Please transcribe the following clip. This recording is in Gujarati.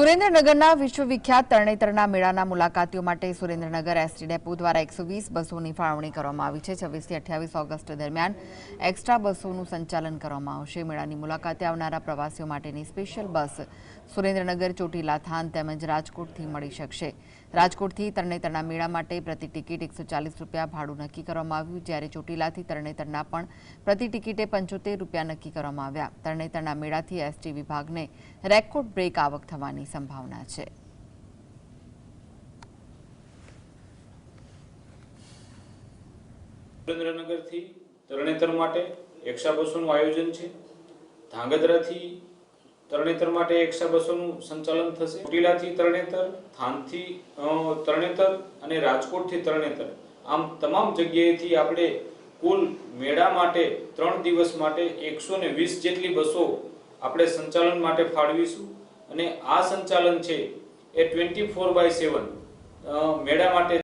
સુરેન્દ્રનગરના વિશ્વવિખ્યાત તરણેતરના મેળાના મુલાકાતીઓ માટે સુરેન્દ્રનગર એસટી ડેપો દ્વારા એકસો વીસ બસોની ફાળવણી કરવામાં આવી છે. છવ્વીસથી અઠ્યાવીસ ઓગસ્ટ દરમિયાન એક્સ્ટ્રા બસોનું સંચાલન કરવામાં આવશે. મેળાની મુલાકાતે આવનારા પ્રવાસીઓ માટેની સ્પેશિયલ બસ સુરેન્દ્રનગર ચોટીલા થાન તેમજ રાજકોટથી મળી શકશે. રાજકોટથી તરણેતરના મેળા માટે પ્રતિ ટિકિટ એકસો રૂપિયા ભાડું નક્કી કરવામાં આવ્યું, જ્યારે ચોટીલાથી તરણેતરના પણ પ્રતિ ટિકિટે પંચોતેર રૂપિયા નક્કી કરવામાં આવ્યા. તરણેતરના મેળાથી એસટી વિભાગને રેકોર્ડ બ્રેક આવક થવાની સંભાવના છે. સુરેન્દ્રનગરથી તરણેતર માટે એક્સ્ટ્રા બસોનું આયોજન છે. ધાંગધ્રાથી તરણેતર માટે એક્સ્ટ્રા બસોનું સંચાલન થશે. ચોટીલાથી તરણેતર, થાનથી તરણેતર અને રાજકોટથી તરણેતર. આમ તમામ જગ્યાએથી આપણે કુલ મેળા માટે ત્રણ દિવસ માટે એકસો ને વીસ જેટલી બસો આપણે સંચાલન માટે ફાળવીશું. અને આ સંચાલન છે એ ટ્વેન્ટી ફોર બાય સેવન મેળા માટે